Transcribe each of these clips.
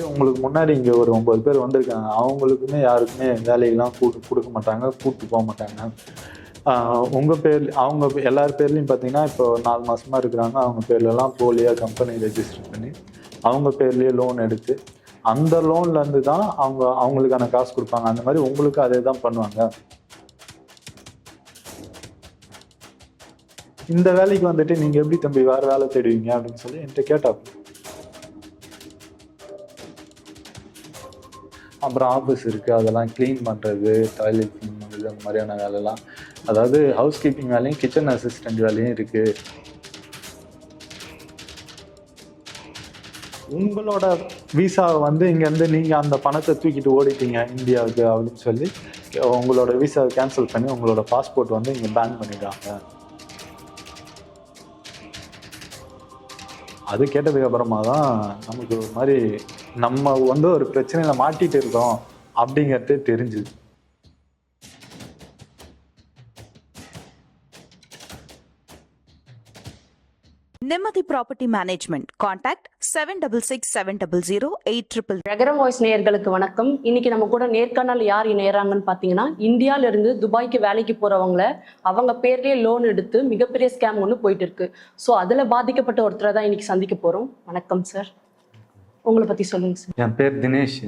உங்களுக்கு முன்னாடி இங்கே ஒரு ஒன்பது பேர் வந்திருக்காங்க. அவங்களுக்குமே யாருக்குமே வேலையெல்லாம் கூட்டு கொடுக்க மாட்டாங்க கூப்பிட்டு போக மாட்டாங்க. உங்கள் பேர் அவங்க எல்லார் பேர்லேயும் பார்த்தீங்கன்னா இப்போ நாலு மாதமாக இருக்கிறாங்க. அவங்க பேர்லலாம் போலியாக கம்பெனி ரெஜிஸ்டர் பண்ணி அவங்க பேர்லேயே லோன் எடுத்து அந்த லோன்ல இருந்து தான் அவங்க அவங்களுக்கான காசு கொடுப்பாங்க. அந்த மாதிரி உங்களுக்கு அதே தான் பண்ணுவாங்க. இந்த வேலைக்கு வந்துட்டு நீங்கள் எப்படி தம்பி வேறு வேலை தேடுவீங்க அப்படின்னு சொல்லி என்கிட்ட கேட்டாப்பு அப்புறம் ஆஃபீஸ் இருக்குது அதெல்லாம் க்ளீன் பண்ணுறது டாய்லெட் க்ளீன் பண்ணுறது அந்த மாதிரியான வேலைலாம். அதாவது ஹவுஸ் கீப்பிங் வேலையும் கிச்சன் அசிஸ்டண்ட் வேலையும் இருக்குது உங்களோட விசாவை வந்து இங்கேருந்து நீங்கள் அந்த பணத்தை தூக்கிட்டு ஓடிட்டீங்க இந்தியாவுக்கு அப்படின்னு சொல்லி உங்களோட விசாவை கேன்சல் பண்ணி உங்களோட பாஸ்போர்ட் வந்து இங்கே பேன் பண்ணிடுறாங்க. அது கேட்டதுக்கு அப்புறமா தான் நமக்கு ஒரு மாதிரி நம்ம வந்து ஒரு பிரச்சனையில மாட்டிட்டு இருக்கோம் அப்படிங்கிறதே தெரிஞ்சுது. Nimmathi property management contact seven double six seven double zero eight triple ரகரம் voice நேயர்களுக்கு வணக்கம். இன்னைக்கு நம்ம கூட நேர்காணல் யார் இணையறாங்கன்னு பார்த்தீங்கன்னா இந்தியால இருந்து துபாய்க்கு வேலைக்கு போறவங்கள அவங்க பேர்லயே லோன் எடுத்து மிகப்பெரிய ஸ்கேம் ஒன்று போயிட்டு இருக்கு. ஸோ அதுல பாதிக்கப்பட்ட ஒருத்தரை தான் இன்னைக்கு சந்திக்க போறோம். வணக்கம் சார் உங்களை பத்தி சொல்லுங்க சார் என் பேர் தினேஷ்.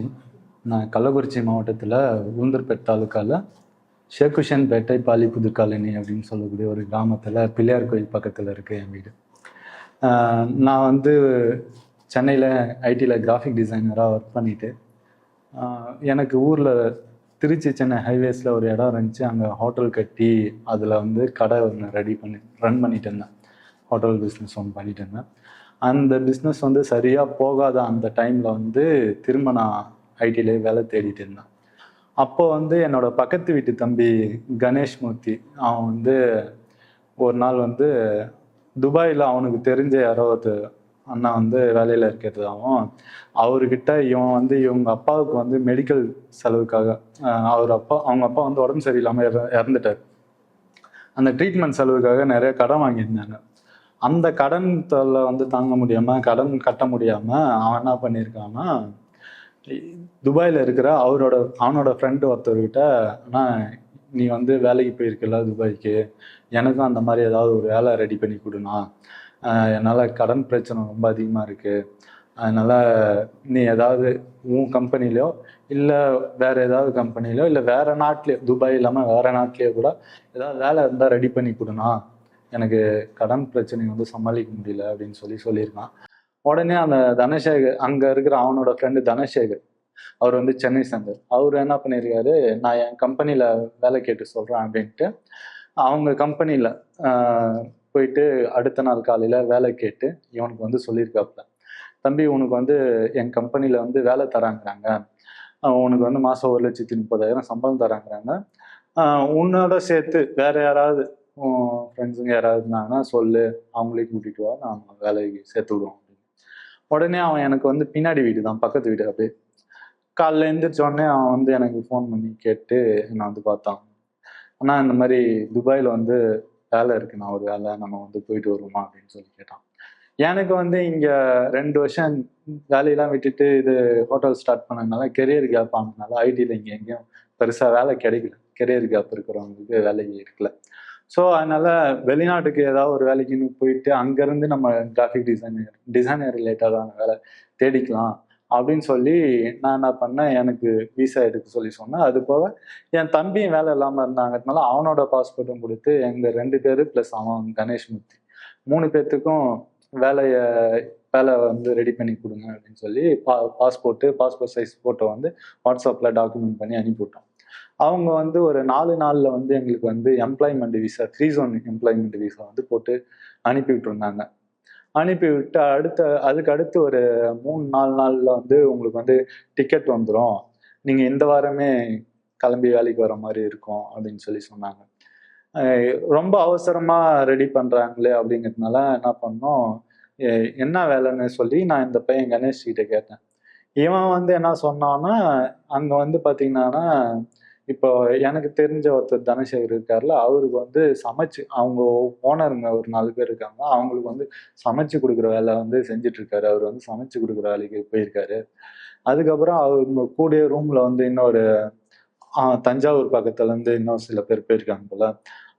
நான் கள்ளக்குறிச்சி மாவட்டத்தில் உளுந்தூர்பேட் தாலுக்காவில் ஷேகுஷன்பேட்டை பாலி புது காலனி அப்படின்னு சொல்லக்கூடிய ஒரு கிராமத்தில் பிள்ளையார் கோயில் பக்கத்தில் இருக்கு என் வீடு. நான் வந்து சென்னையில் ஐடியில் கிராஃபிக் டிசைனராக ஒர்க் பண்ணிட்டு எனக்கு ஊரில் திருச்சி சென்னை ஹைவேஸில் ஒரு இடம் இருந்துச்சு. அங்கே ஹோட்டல் கட்டி அதில் வந்து கடை ஒன்று ரெடி பண்ணி ரன் பண்ணிட்டு இருந்தேன். ஹோட்டல் பிஸ்னஸ் ஒன்று பண்ணிட்டு இருந்தேன். அந்த பிஸ்னஸ் வந்து சரியாக போகாத அந்த டைமில் வந்து திரும்ப நான் ஐடியிலே வேலை தேடிட்டு இருந்தேன். அப்போ வந்து என்னோட பக்கத்து வீட்டு தம்பி கணேஷ் மூர்த்தி அவன் வந்து ஒரு நாள் வந்து துபாயில் அவனுக்கு தெரிஞ்ச யாரோ ஒரு அண்ணா வந்து வேலையில் இருக்கிறதாகவும் அவர்கிட்ட இவன் வந்து இவங்க அப்பாவுக்கு வந்து மெடிக்கல் செலவுக்காக அவர் அப்பா அவங்க அப்பா வந்து உடம்பு சரியில்லாமல் இற இறந்துட்டார். அந்த ட்ரீட்மெண்ட் செலவுக்காக நிறைய கடன் வாங்கியிருந்தாங்க. அந்த கடன் தொல்லை வந்து தாங்க முடியாம கடன் கட்ட முடியாம அவன் என்ன பண்ணியிருக்கான்னா துபாயில் இருக்கிற அவரோட அவனோட ஃப்ரெண்டு ஒருத்தர்கிட்ட அண்ணா நீ வந்து வேலைக்கு போயிருக்கல துபாய்க்கு? எனக்கும் அந்த மாதிரி ஏதாவது ஒரு வேலை ரெடி பண்ணி கொடுனா என்னால் கடன் பிரச்சனை ரொம்ப அதிகமாக இருக்குது அதனால் நீ ஏதாவது உன் கம்பெனிலையோ இல்லை வேற ஏதாவது கம்பெனிலையோ இல்லை வேற நாட்டிலையோ துபாய் இல்லாமல் வேற நாட்டிலையோ கூட ஏதாவது வேலை இருந்தால் ரெடி பண்ணி கொடுனா எனக்கு கடன் பிரச்சனை வந்து சமாளிக்க முடியல அப்படின்னு சொல்லி சொல்லியிருக்கான். உடனே அந்த தனசேகர் அங்கே இருக்கிற அவனோட ஃப்ரெண்டு தனசேகர் அவர் வந்து சென்னை சேர்ந்தார். அவர் என்ன பண்ணியிருக்காரு நான் என் கம்பெனியில் வேலை கேட்டு சொல்கிறேன் அப்படின்ட்டு அவங்க கம்பெனியில் போயிட்டு அடுத்த நாள் காலையில் வேலை கேட்டு இவனுக்கு வந்து சொல்லியிருக்காப்புல. தம்பி உனக்கு வந்து என் கம்பெனியில் வந்து வேலை தராங்கிறாங்க. உனக்கு வந்து மாதம் ஒரு லட்சத்தி முப்பதாயிரம் சம்பளம் தராங்கிறாங்க. உன்னோட சேர்த்து வேற யாராவது ஃப்ரெண்ட்ஸுங்க யாராவது இருந்தாங்கன்னா சொல்லு அவங்களையும் கூட்டிட்டு வா நான் வேலைக்கு சேர்த்து விடுவோம் அப்படின்னு. உடனே அவன் எனக்கு வந்து பின்னாடி வீடு தான் பக்கத்து வீடு அப்படியே. காலைல எழுந்திரிச்ச உடனே அவன் வந்து எனக்கு ஃபோன் பண்ணி கேட்டு நான் வந்து பார்த்தான். ஆனால் இந்த மாதிரி துபாயில் வந்து வேலை இருக்கு நான் ஒரு வேலை நம்ம வந்து போயிட்டு வருவோமா அப்படின்னு சொல்லி கேட்டான். எனக்கு வந்து இங்கே ரெண்டு வருஷம் வேலையெல்லாம் விட்டுட்டு இது ஹோட்டல் ஸ்டார்ட் பண்ணதுனால கெரியர் கேப் ஆனதுனால ஐடியில் இங்கே எங்கேயும் பெருசாக வேலை கிடைக்கல. கெரியர் கேப் இருக்கிறவங்களுக்கு வேலை இருக்கல. ஸோ அதனால வெளிநாட்டுக்கு ஏதாவது ஒரு வேலைக்குன்னு போயிட்டு அங்கேருந்து நம்ம கிராஃபிக் டிசைனர் டிசைனர் ரிலேட்டடான வேலை தேடிக்கலாம் அப்படின்னு சொல்லி நான் என்ன பண்ணேன் எனக்கு விசா எடுக்க சொல்லி சொன்னேன். அது போக என் தம்பியும் வேலை இல்லாமல் இருந்தாங்கிறதுனால அவனோட பாஸ்போர்ட்டும் கொடுத்து எங்கள் ரெண்டு பேர் ப்ளஸ் அவன் கணேஷ் மூர்த்தி. மூணு பேர்த்துக்கும் வேலையை வேலை வந்து ரெடி பண்ணி கொடுங்க அப்படின்னு சொல்லி பா பாஸ்போர்ட்டு பாஸ்போர்ட் சைஸ் ஃபோட்டோ வந்து வாட்ஸ்அப்பில் டாக்குமெண்ட் பண்ணி அனுப்பிவிட்டோம். அவங்க வந்து ஒரு நாலு நாளில் வந்து எங்களுக்கு வந்து employment visa three zone employment visa வந்து போட்டு அனுப்பி விட்டுருந்தாங்க. அனுப்பி விட்டு அடுத்த அதுக்கு அடுத்து ஒரு மூணு நாலு நாளில் வந்து உங்களுக்கு வந்து டிக்கெட் வந்துடும் நீங்கள் இந்த வாரமே கிளம்பி வேலைக்கு வர மாதிரி இருக்கும் அப்படின்னு சொல்லி சொன்னாங்க. ரொம்ப அவசரமாக ரெடி பண்ணுறாங்களே அப்படிங்கிறதுனால என்ன பண்ணோம் என்ன வேலைன்னு சொல்லி நான் இந்த பையன் கணேஷ் கிட்ட கேட்டேன். இவன் வந்து என்ன சொன்னான்னா அங்கே வந்து பார்த்தீங்கன்னா இப்போ எனக்கு தெரிஞ்ச ஒருத்தர் தனசேகர் இருக்கார்ல அவருக்கு வந்து சமைச்சு அவங்க ஓனருங்க ஒரு நாலு பேர் இருக்காங்க. அவங்களுக்கு வந்து சமைச்சு கொடுக்குற வேலை வந்து செஞ்சுட்டு இருக்காரு அவர் வந்து சமைச்சு கொடுக்குற வேலைக்கு போயிருக்காரு. அதுக்கப்புறம் அவங்க கூடிய ரூம்ல வந்து இன்னொரு தஞ்சாவூர் பக்கத்துல இருந்து இன்னும் சில பேர் போயிருக்காங்க போல.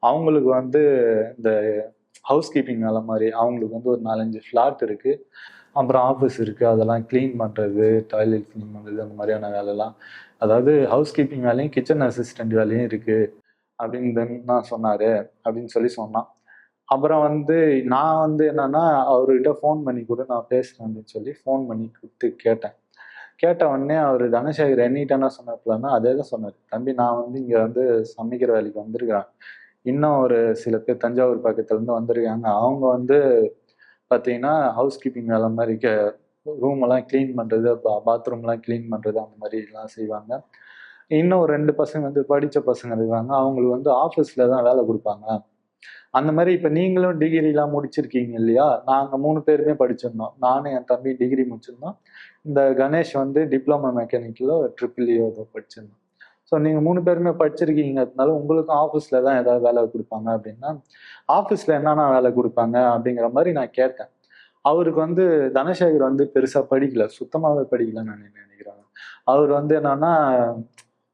அவங்களுக்கு வந்து இந்த ஹவுஸ் கீப்பிங் வேலை மாதிரி அவங்களுக்கு வந்து ஒரு நாலஞ்சு ஃப்ளாட் இருக்கு. அப்புறம் ஆஃபீஸ் இருக்குது அதெல்லாம் க்ளீன் பண்ணுறது டாய்லெட் க்ளீன் பண்ணுறது அந்த மாதிரியான வேலைலாம். அதாவது ஹவுஸ் கீப்பிங் வேலையும் கிச்சன் அசிஸ்டன்ட் வேலையும் இருக்குது அப்படின்னு தான் சொன்னார் அப்படின்னு சொல்லி சொன்னான். அப்புறம் வந்து நான் வந்து என்னன்னா அவர்கிட்ட ஃபோன் பண்ணி கூட நான் பேசுகிறேன் அப்படின்னு சொல்லி ஃபோன் பண்ணி கொடுத்து கேட்டேன். கேட்ட உடனே அவர் தனசேகர் என்னிட்ட என்ன சொன்னாப்லன்னா அதே தான் சொன்னார். தம்பி நான் வந்து இங்கே வந்து சமைக்கிற வேலைக்கு வந்திருக்கிறேன். இன்னும் ஒரு சில பேர் தஞ்சாவூர் பக்கத்துலேருந்து வந்திருக்காங்க. அவங்க வந்து பார்த்தீங்கன்னா ஹவுஸ் கீப்பிங் வேலை மாதிரி ரூம் எல்லாம் க்ளீன் பண்ணுறது பா பாத்ரூம்லாம் க்ளீன் பண்ணுறது அந்த மாதிரிலாம் செய்வாங்க. இன்னும் ஒரு ரெண்டு பசங்க வந்து படித்த பசங்க இருக்காங்க. அவங்களுக்கு வந்து ஆஃபீஸில் தான் வேலை கொடுப்பாங்க. அந்த மாதிரி இப்போ நீங்களும் டிகிரிலாம் முடிச்சிருக்கீங்க இல்லையா? நாங்கள் மூணு பேருமே படிச்சிருந்தோம். நானும் என் தம்பி டிகிரி முடிச்சிருந்தோம். இந்த கணேஷ் வந்து டிப்ளமோ மெக்கானிக்கில் ட்ரிபிள் இ ஏதோ படிச்சிருந்தோம் ஸோ நீங்கள் மூணு பேருமே படிச்சிருக்கீங்கிறதுனால உங்களுக்கும் ஆஃபீஸில் தான் ஏதாவது வேலை கொடுப்பாங்க அப்படின்னா ஆஃபீஸில் என்னென்ன வேலை கொடுப்பாங்க அப்படிங்கிற மாதிரி நான் கேட்டேன். அவருக்கு வந்து தனசேகர் வந்து பெருசாக படிக்கல சுத்தமாகவே படிக்கலன்னு நான் நினைக்கிறேன். அவர் வந்து என்னன்னா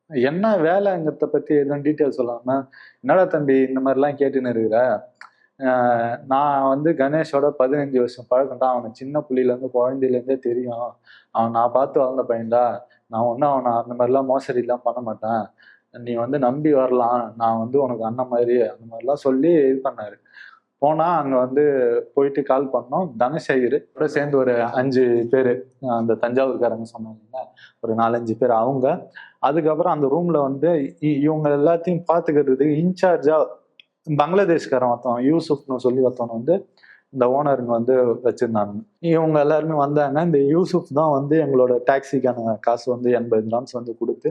என்ன வேலைங்கிறத பற்றி எதுவும் டீட்டெயில் சொல்லாமல் என்னடா தம்பி இந்த மாதிரிலாம் கேட்டுன்னு இருக்கிற? நான் வந்து கணேஷோட பதினஞ்சு வருஷம் பழக்கம்டா அவனை சின்ன புள்ளியிலேருந்து குழந்தையிலேருந்தே தெரியும். அவன் நான் பார்த்து வளர்ந்த பையன்டா. நான் ஒன்றும் அவனை அந்த மாதிரிலாம் மோசடிலாம் பண்ண மாட்டேன். நீ வந்து நம்பி வரலாம். நான் வந்து உனக்கு அண்ணன் மாதிரி அந்த மாதிரிலாம் சொல்லி இது பண்ணாரு. போனால் அங்கே வந்து போயிட்டு கால் பண்ணோம். தனசேகர் கூட சேர்ந்து ஒரு அஞ்சு பேர் அந்த தஞ்சாவூர்காரங்க சொன்னாங்க ஒரு நாலஞ்சு பேர் அவங்க. அதுக்கப்புறம் அந்த ரூமில் வந்து இ- இவங்க எல்லாத்தையும் பார்த்துக்கிறதுக்கு இன்சார்ஜாக பங்களாதேஷ்காரன் ஒருத்தன் யூசுஃப்னு சொல்லி ஒருத்தவன் வந்து இந்த ஓனருங்க வந்து வச்சிருந்தாங்க. இவங்க எல்லாருமே வந்தாங்க. இந்த யூசுப் தான் வந்து எங்களோட டாக்ஸிக்கான காசு வந்து எண்பது கிராம்ஸ் வந்து கொடுத்து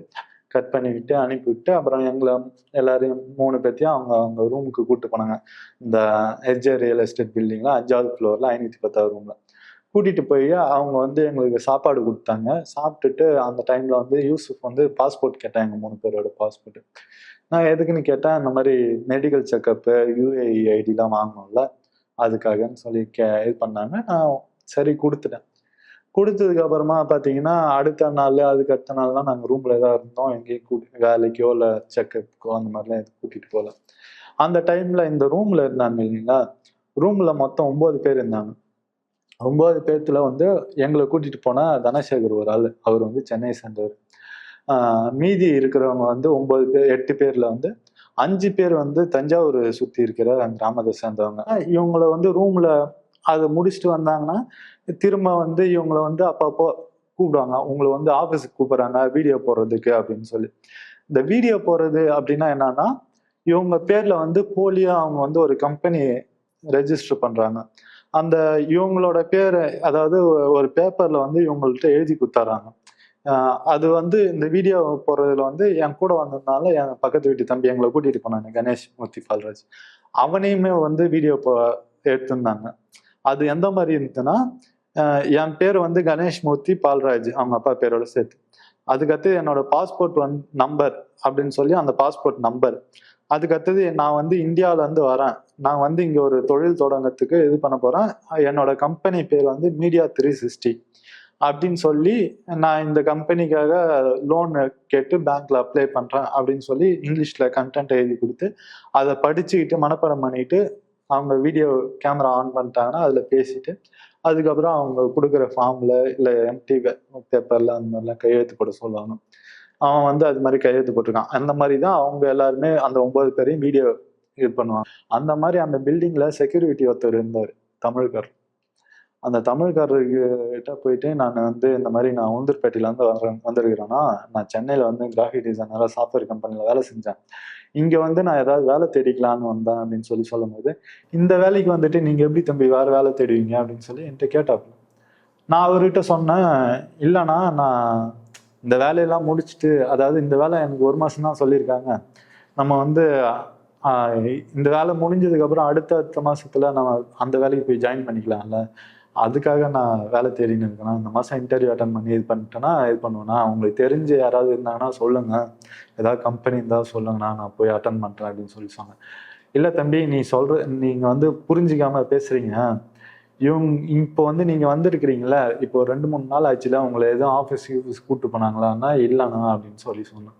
கட் பண்ணிவிட்டு அனுப்பிவிட்டு அப்புறம் எங்களை எல்லாரையும் மூணு பேர்த்தையும் அவங்க அவங்க ரூமுக்கு கூப்பிட்டு போனாங்க. இந்த ஹெச்ஆர் ரியல் எஸ்டேட் பில்டிங்ல அஞ்சாவது ஃப்ளோர்ல ஐநூத்தி பத்தாவது ரூம்ல கூட்டிட்டு போய் அவங்க வந்து எங்களுக்கு சாப்பாடு கொடுத்தாங்க. சாப்பிட்டுட்டு அந்த டைம்ல வந்து யூசுப் வந்து பாஸ்போர்ட் கேட்டேன் எங்க மூணு பேரோட பாஸ்போர்ட் நான் எதுக்குன்னு கேட்டேன் இந்த மாதிரி மெடிக்கல் செக்கப்பு யூஏஇ ஐடிலாம் வாங்கணும்ல. அதுக்காகன்னு சொல்லி கே இது பண்ணாங்க. நான் சரி கொடுத்துட்டேன். கொடுத்ததுக்கு அப்புறமா பார்த்தீங்கன்னா அடுத்த நாள் அதுக்கு அடுத்த நாள்லாம் நாங்கள் ரூம்ல தான் இருந்தோம். எங்கேயும் கூட்டி வேலைக்கோ இல்லை செக்கப்புக்கோ அந்த மாதிரிலாம் எதுவும் கூட்டிட்டு போகல அந்த டைம்ல இந்த ரூம்ல இருந்தாங்க இல்லைங்களா? ரூம்ல மொத்தம் ஒன்பது பேர் இருந்தாங்க. ஒன்பது பேர்த்துல வந்து எங்களை கூட்டிட்டு போனா தனசேகர் ஒரு ஆள். அவர் வந்து சென்னை சேர்ந்தவர். மீதி இருக்கிறவங்க வந்து ஒன்பது பேர் எட்டு பேர்ல வந்து அஞ்சு பேர் வந்து தஞ்சாவூர் சுற்றி இருக்கிற அந்த கிராமத்தை சேர்ந்தவங்க. இவங்கள வந்து ரூமில் அதை முடிச்சுட்டு வந்தாங்கன்னா திரும்ப வந்து இவங்களை வந்து அப்பப்போ கூப்பிடுவாங்க. உங்களை வந்து ஆஃபீஸுக்கு கூப்பிட்றாங்க வீடியோ போடுறதுக்கு அப்படின்னு சொல்லி. இந்த வீடியோ போடுறது அப்படின்னா என்னன்னா இவங்க பேரில் வந்து போலியாக அவங்க வந்து ஒரு கம்பெனி ரெஜிஸ்டர் பண்ணுறாங்க அந்த இவங்களோட பேரை அதாவது ஒரு பேப்பரில் வந்து இவங்கள்ட்ட எழுதி கொடுத்துறாங்க. அது வந்து இந்த வீடியோ போறதுல வந்து என் கூட வந்ததுனால என் பக்கத்து வீட்டு தம்பி எங்களை கூட்டிட்டு போனாங்க கணேஷ் மூர்த்தி பால்ராஜ். அவனையுமே வந்து வீடியோ எடுத்திருந்தாங்க. அது எந்த மாதிரி இருந்துச்சுன்னா என் பேர் வந்து கணேஷ் மூர்த்தி பால்ராஜ் அவங்க அப்பா பேரோட சேர்த்து. அதுக்கடுத்து என்னோட பாஸ்போர்ட் வந் நம்பர் அப்படின்னு சொல்லி அந்த பாஸ்போர்ட் நம்பர் அதுக்கடுத்தது நான் வந்து இந்தியாவில இருந்து வரேன். நான் வந்து இங்க ஒரு தொழில் தொடங்கத்துக்கு இது பண்ண போறேன். என்னோட கம்பெனி பேர் வந்து மீடியா த்ரீ சிக்ஸ்டி அப்படின்னு சொல்லி நான் இந்த கம்பெனிக்காக லோன் கேட்டு பேங்க்ல அப்ளை பண்றேன் அப்படின்னு சொல்லி இங்கிலீஷ்ல கண்டென்ட் எழுதி கொடுத்து அதை படிச்சுக்கிட்டு மனப்பாடம் பண்ணிட்டு அவங்க வீடியோ கேமரா ஆன் பண்ணிட்டாங்கன்னா அதுல பேசிட்டு அதுக்கப்புறம் அவங்க கொடுக்குற ஃபார்ம்ல இல்லை எம்டி பேப்பர்ல அந்த மாதிரிலாம் கையெழுத்து போட சொல்லுவாங்க அவன் வந்து அது மாதிரி கையெழுத்து போட்டிருக்கான். அந்த மாதிரி தான் அவங்க எல்லாருமே அந்த ஒன்பது பேரையும் வீடியோ இது பண்ணுவாங்க. அந்த மாதிரி அந்த பில்டிங்ல செக்யூரிட்டி ஒருத்தர் இருந்தார் தமிழ்கார் அந்த தமிழ்காரர்கிட்ட போயிட்டு நான் வந்து இந்த மாதிரி நான் உளுந்தூர்பேட்டையில இருந்து வர வந்திருக்கிறேன்னா நான் சென்னையில வந்து கிராஃபிக் டிசைனரா சாஃப்ட்வேர் கம்பெனியில் வேலை செஞ்சேன். இங்க வந்து நான் ஏதாவது வேலை தேடிக்கலான்னு வந்தேன் அப்படின்னு சொல்லி சொல்லும்போது இந்த வேலைக்கு வந்துட்டு நீங்க எப்படி தம்பி வேற வேலை தேடுவீங்க அப்படின்னு சொல்லி என்கிட்ட கேட்டாப்புல. நான் அவர்கிட்ட சொன்னேன் இல்லைண்ணா நான் இந்த வேலையெல்லாம் முடிச்சுட்டு அதாவது இந்த வேலை எனக்கு ஒரு மாசம் தான் சொல்லியிருக்காங்க. நம்ம வந்து இந்த வேலை முடிஞ்சதுக்கப்புறம் அடுத்த அடுத்த மாசத்துல நம்ம அந்த வேலைக்கு போய் ஜாயின் பண்ணிக்கலாம்ல. அதுக்காக நான் வேலை தேடின்னு இருக்கேன்? இந்த மாதம் இன்டர்வியூ அட்டன் பண்ணி இது பண்ணிட்டேன்னா இது பண்ணுவேண்ணா உங்களுக்கு தெரிஞ்சு யாராவது இருந்தாங்கன்னா சொல்லுங்க. ஏதாவது கம்பெனி இருந்தால் சொல்லுங்கண்ணா நான் போய் அட்டன் பண்ணுறேன் அப்படின்னு சொல்லி சொன்னேன். இல்லை தம்பி நீ சொல்ற நீங்கள் வந்து புரிஞ்சிக்காம பேசுறீங்க. இவங்க இப்போ வந்து நீங்கள் வந்துருக்கிறீங்களே இப்போ ரெண்டு மூணு நாள் ஆச்சுல உங்களை எதுவும் ஆஃபீஸ் ஆஃபீஸ் கூப்பிட்டு போனாங்களான்னா இல்லைண்ணா அப்படின்னு சொல்லி சொன்னேன்.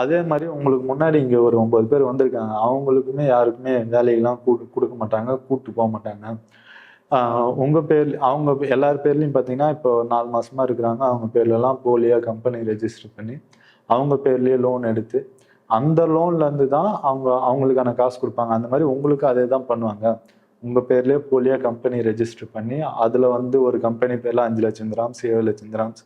அதே மாதிரி உங்களுக்கு முன்னாடி இங்கே ஒரு ஒன்பது பேர் வந்திருக்காங்க. அவங்களுக்குமே யாருக்குமே வேலையெல்லாம் கூட்டு கொடுக்க மாட்டாங்க கூப்பிட்டு போக மாட்டாங்க. உங்கள் பேர் அவங்க எல்லார் பேர்லையும் பார்த்தீங்கன்னா இப்போ நாலு மாதமாக இருக்கிறாங்க. அவங்க பேர்லலாம் போலியாக கம்பெனி ரெஜிஸ்டர் பண்ணி அவங்க பேர்லேயே லோன் எடுத்து அந்த லோன்லேருந்து தான் அவங்க அவங்களுக்கான காசு கொடுப்பாங்க. அந்த மாதிரி உங்களுக்கு அதே தான் பண்ணுவாங்க. உங்கள் பேர்லேயே போலியாக கம்பெனி ரெஜிஸ்டர் பண்ணி அதில் வந்து ஒரு கம்பெனி பேர்ல அஞ்சு லட்சம் கிராம்ஸ் ஏழு லட்சம் கிராம்ஸ்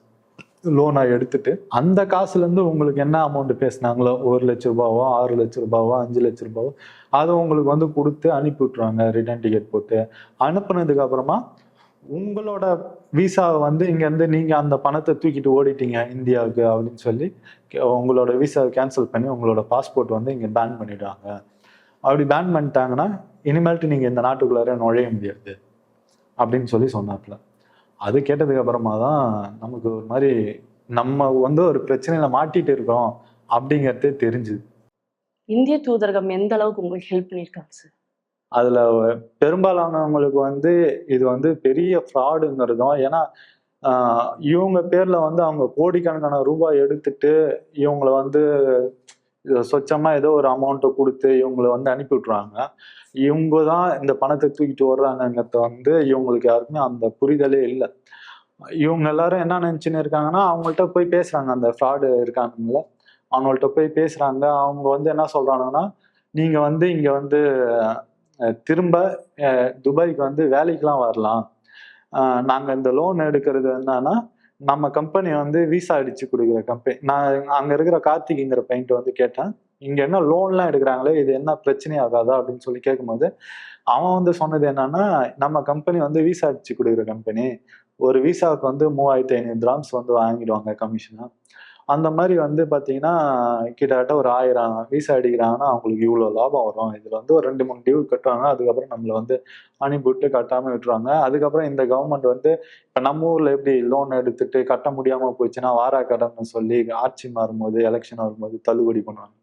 லோனை எடுத்துட்டு அந்த காசுலேருந்து உங்களுக்கு என்ன அமௌண்ட் பேசுனாங்களோ ஒரு லட்ச ரூபாவோ ஆறு லட்ச ரூபாவோ அஞ்சு லட்ச ரூபாவோ அதை உங்களுக்கு வந்து கொடுத்து அனுப்பி விட்ருவாங்க ரிட்டர்ன் டிக்கெட் போட்டு. அனுப்புனதுக்கு அப்புறமா உங்களோட விசாவை வந்து இங்கேருந்து நீங்கள் அந்த பணத்தை தூக்கிட்டு ஓடிட்டீங்க இந்தியாவுக்கு அப்படின்னு சொல்லி கே- உங்களோட விசாவை கேன்சல் பண்ணி உங்களோட பாஸ்போர்ட் வந்து இங்கே பேன் பண்ணிடுவாங்க. அப்படி பேன் பண்ணிட்டாங்கன்னா இனிமேல்ட்டு நீங்கள் இந்த நாட்டுக்குள்ளார நுழைய முடியாது அப்படின்னு சொல்லி சொன்னாப்புல. அது கேட்டதுக்கு அப்புறமா தான் நமக்கு ஒரு மாதிரி நம்ம வந்து ஒரு பிரச்சனையில மாட்டிட்டு இருக்கோம் அப்படிங்கிறதே தெரிஞ்சுது. இந்திய தூதரகம் எந்த அளவுக்கு உங்களுக்கு ஹெல்ப் பண்ணியிருக்காங்க சார் அதுல பெரும்பாலானவங்களுக்கு வந்து இது வந்து பெரிய ஃப்ராடுங்கிறதும் ஏன்னா இவங்க பேர்ல வந்து அவங்க கோடிக்கணக்கான ரூபாய் எடுத்துட்டு இவங்கள வந்து சொச்சமாக ஏதோ ஒரு அமௌண்ட்டை கொடுத்து இவங்கள வந்து அனுப்பி விட்டுருவாங்க இவங்க தான் இந்த பணத்தை தூக்கிட்டு வர்றாங்கங்கிறத வந்து இவங்களுக்கு யாருக்குமே அந்த புரிதலே இல்லை. இவங்க எல்லாரும் என்ன நினச்சின்னு இருக்காங்கன்னா அவங்கள்ட்ட போய் பேசுகிறாங்க அந்த ஃப்ராடு இருக்காங்கல்ல அவங்கள்ட்ட போய் பேசுகிறாங்க அவங்க வந்து என்ன சொல்கிறாங்கன்னா நீங்கள் வந்து இங்கே வந்து திரும்ப துபாய்க்கு வந்து வேலைக்கெலாம் வரலாம். நாங்கள் இந்த லோன் எடுக்கிறது என்னன்னா நம்ம கம்பெனி வந்து விசா அடிச்சு கொடுக்குற கம்பெனி நான் அங்க இருக்கிற கார்த்திகிங்கிற பையன்ட்ட வந்து கேட்டேன். இங்க என்ன லோன்லாம் எடுக்கிறாங்களே இது என்ன பிரச்சனை ஆகாதா அப்படின்னு சொல்லி கேட்கும்போது அவன் வந்து சொன்னது என்னன்னா நம்ம கம்பெனி வந்து விசா அடிச்சு கொடுக்குற கம்பெனி ஒரு விசாவுக்கு வந்து மூவாயிரத்தி ஐநூறு கிராம்ஸ் வந்து வாங்கிடுவாங்க கமிஷனா அந்த மாதிரி வந்து பார்த்தீங்கன்னா கிட்டத்தட்ட ஒரு ஆயிரம் வீசா அடிக்கிறாங்கன்னா அவங்களுக்கு இவ்வளோ லாபம் வரும். இதில் வந்து ஒரு ரெண்டு மூணு டியூ கட்டுவாங்க. அதுக்கப்புறம் நம்மளை வந்து அனுப்பிவிட்டு கட்டாமல் விட்டுருவாங்க. அதுக்கப்புறம் இந்த கவர்மெண்ட் வந்து இப்போ நம்ம ஊரில் எப்படி லோன் எடுத்துட்டு கட்ட முடியாமல் போச்சுன்னா வாரா கடன்னு சொல்லி ஆட்சி மாறும்போது எலெக்ஷன் வரும்போது தள்ளுபடி பண்ணுவாங்க.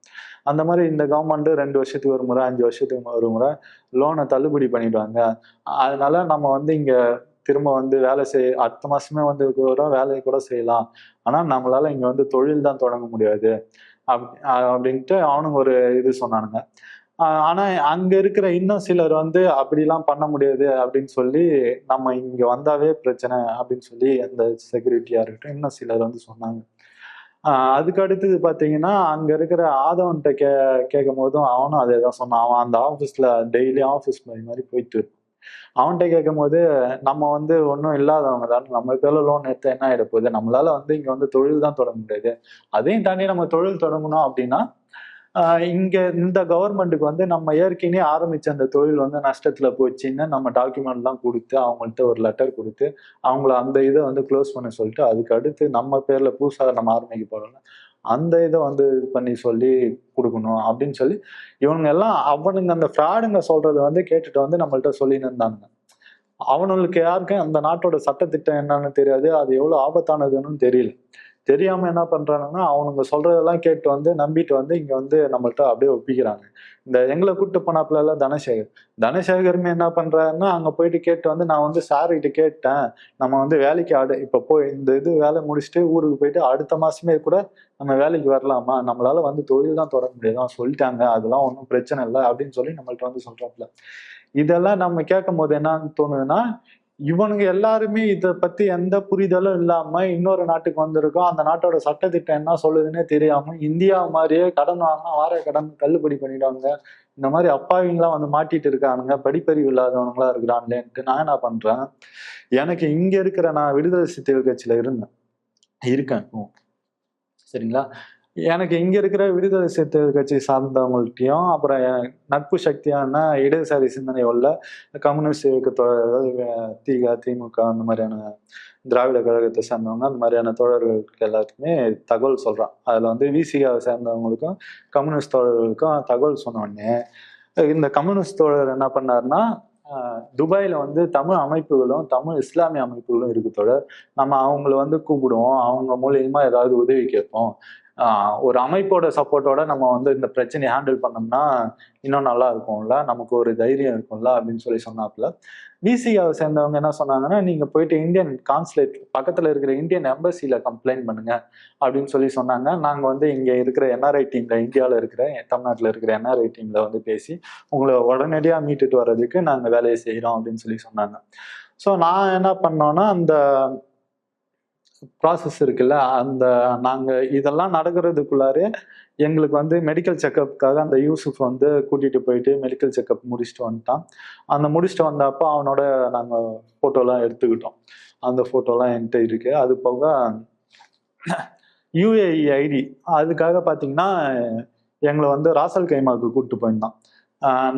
அந்த மாதிரி இந்த கவர்மெண்ட் ரெண்டு வருஷத்துக்கு ஒரு முறை அஞ்சு வருஷத்துக்கு ஒரு முறை லோனை தள்ளுபடி பண்ணிடுவாங்க. அதனால நம்ம வந்து இங்கே திரும்ப வந்து வேலை செய் அடுத்த மாசமே வந்து கூட வேலையை கூட செய்யலாம். ஆனா நம்மளால இங்க வந்து தொழில் தான் தொடங்க முடியாது. அப் அப்படின்ட்டு அவனுங்க ஒரு இது சொன்னானுங்க. ஆனா அங்க இருக்கிற இன்னும் சிலர் வந்து அப்படிலாம் பண்ண முடியாது அப்படின்னு சொல்லி நம்ம இங்க வந்தாவே பிரச்சனை அப்படின்னு சொல்லி அந்த செக்யூரிட்டியா இருக்கட்டும் இன்னும் சிலர் வந்து சொன்னாங்க. அதுக்கு அடுத்தது பார்த்தீங்கன்னா அங்கே இருக்கிற ஆதவன்கிட்ட கே கேட்கும் போதும் அவனும் அதே தான் சொன்னான். அவன் அந்த ஆஃபீஸில் டெய்லி ஆஃபீஸ் மாதிரி மாதிரி போயிட்டு அவன்கிட்ட கேட்கும் போது நம்ம வந்து ஒன்றும் இல்லாதவங்க தான். நம்ம பேர்ல லோன் எடுத்து என்ன ஆயிட நம்மளால வந்து இங்க வந்து தொழில் தான் தொடங்க முடியாது. அதையும் தாண்டி நம்ம தொழில் தொடங்கணும் அப்படின்னா ஆஹ் இங்க இந்த கவர்மெண்ட்டுக்கு வந்து நம்ம ஏற்கனவே ஆரம்பிச்ச அந்த தொழில் வந்து நஷ்டத்துல போச்சுன்னு நம்ம டாக்குமெண்ட்லாம் கொடுத்து அவங்கள்ட்ட ஒரு லெட்டர் கொடுத்து அவங்கள அந்த இதை வந்து க்ளோஸ் பண்ண சொல்லிட்டு அதுக்கு அடுத்து நம்ம பேர்ல புதுசாக நம்ம ஆரம்பிக்க போறோம்னா அந்த இதை வந்து இது பண்ணி சொல்லி கொடுக்கணும் அப்படின்னு சொல்லி இவனுங்க எல்லாம் அவனுங்க அந்த ஃப்ராடுங்க சொல்றதை வந்து கேட்டுட்டு வந்து நம்மள்ட்ட சொல்லின்னு இருந்தானுங்க. அவனுங்களுக்கு யாருக்கும் அந்த நாட்டோட சட்டத்திட்டம் என்னன்னு தெரியாது அது எவ்வளவு ஆபத்தானதுன்னு தெரியல. தெரியாம என்ன பண்றானுங்கன்னா அவனுங்க சொல்றதெல்லாம் கேட்டு வந்து நம்பிட்டு வந்து இங்க வந்து நம்மள்ட்ட அப்படியே ஒப்பிக்கிறாங்க. இந்த எங்களை கூட்டு போனாப்புல எல்லாம் தனசேகர். தனசேகருமே என்ன பண்றாருன்னா அங்க போயிட்டு கேட்டு வந்து நான் வந்து சார் கிட்ட கேட்டேன். நம்ம வந்து வேலைக்கு ஆடு இப்ப போய் இந்த இது வேலை முடிச்சுட்டு ஊருக்கு போயிட்டு அடுத்த மாசமே கூட நம்ம வேலைக்கு வரலாமா? நம்மளால வந்து தொழில் தான் தொடர முடியாதான் சொல்லிட்டாங்க. அதெல்லாம் ஒன்றும் பிரச்சனை இல்லை அப்படின்னு சொல்லி நம்மள்ட்ட வந்து சொல்றாப்புல. இதெல்லாம் நம்ம கேட்கும் போது என்னன்னு தோணுதுன்னா இவனுங்க எல்லாருமே இதை பத்தி எந்த புரிதலும் இல்லாம இன்னொரு நாட்டுக்கு வந்திருக்கோம். அந்த நாட்டோட சட்டத்திட்டம் என்ன சொல்லுதுன்னே தெரியாம இந்தியா மாதிரியே கடன் வாங்கினா வார கடன் தள்ளுபடி பண்ணிடுவாங்க. இந்த மாதிரி அப்பாவிங்களாம் வந்து மாட்டிட்டு இருக்கானுங்க. படிப்பறிவு இல்லாதவனுங்களா இருக்கிறான்லேன்ட்டு நான் என்ன பண்றேன்? எனக்கு இங்க இருக்கிற நான் விடுதலை சிறுத்தைகள் கட்சியில இருந்தேன். இருக்கேன். சரிங்களா? எனக்கு இங்க இருக்கிற விடுதலை சிறுத்தைகள் கட்சி சார்ந்தவங்கள்ட்டையும் அப்புறம் என் நட்பு சக்தியான இடதுசாரி சிந்தனை உள்ள கம்யூனிஸ்ட் இயக்க தோழர்கள் திக திமுக அந்த மாதிரியான திராவிட கழகத்தை சேர்ந்தவங்க அந்த மாதிரியான தோழர்களுக்கு எல்லாத்துக்குமே தகவல் சொல்றான். அதுல வந்து விசிகாவை சேர்ந்தவங்களுக்கும் கம்யூனிஸ்ட் தோழர்களுக்கும் தகவல் சொன்ன உடனே இந்த கம்யூனிஸ்ட் தோழர் என்ன பண்ணாருன்னா துபாயில் வந்து தமிழ் அமைப்புகளும் தமிழ் இஸ்லாமிய அமைப்புகளும் இருக்கு தொடர் நம்ம அவங்கள வந்து கூப்பிடுவோம். அவங்க மூலியமா ஏதாவது உதவி கேட்போம். ஒரு அமைப்போட சப்போர்ட்டோட நம்ம வந்து இந்த பிரச்சனையை ஹேண்டில் பண்ணோம்னா இன்னும் நல்லா இருக்கும்ல? நமக்கு ஒரு தைரியம் இருக்கும்ல? அப்படின்னு சொல்லி சொன்னாப்புல. விசிகாவை சேர்ந்தவங்க என்ன சொன்னாங்கன்னா நீங்க போயிட்டு இந்தியன் கான்சுலேட் பக்கத்துல இருக்கிற இந்தியன் எம்பசியில கம்ப்ளைண்ட் பண்ணுங்க அப்படின்னு சொல்லி சொன்னாங்க. நாங்க வந்து இங்க இருக்கிற என்ஆர்ஐ டீம்ல இந்தியாவில் இருக்கிற தமிழ்நாட்டில் இருக்கிற என்ஆர்ஐ டீம்ல வந்து பேசி உங்களை உடனடியாக மீட்டுட்டு வர்றதுக்கு நாங்கள் வேலையை செய்கிறோம் அப்படின்னு சொல்லி சொன்னாங்க. ஸோ நான் என்ன பண்ணோன்னா அந்த ப்ராசஸ் இருக்குல்ல அந்த நாங்கள் இதெல்லாம் நடக்கிறதுக்குள்ளாரே எங்களுக்கு வந்து மெடிக்கல் செக்கப்புக்காக அந்த யூசுஃப் வந்து கூட்டிகிட்டு போயிட்டு மெடிக்கல் செக்கப் முடிச்சுட்டு வந்துட்டான். அந்த முடிச்சுட்டு வந்தப்போ அவனோட நாங்கள் ஃபோட்டோலாம் எடுத்துக்கிட்டோம். அந்த ஃபோட்டோலாம் என்கிட்ட இருக்குது அது போக யூஏஇ ஐடி அதுக்காக பார்த்தீங்கன்னா எங்களை வந்து ராசல் கைமாவுக்கு கூப்பிட்டு போயிருந்தான்.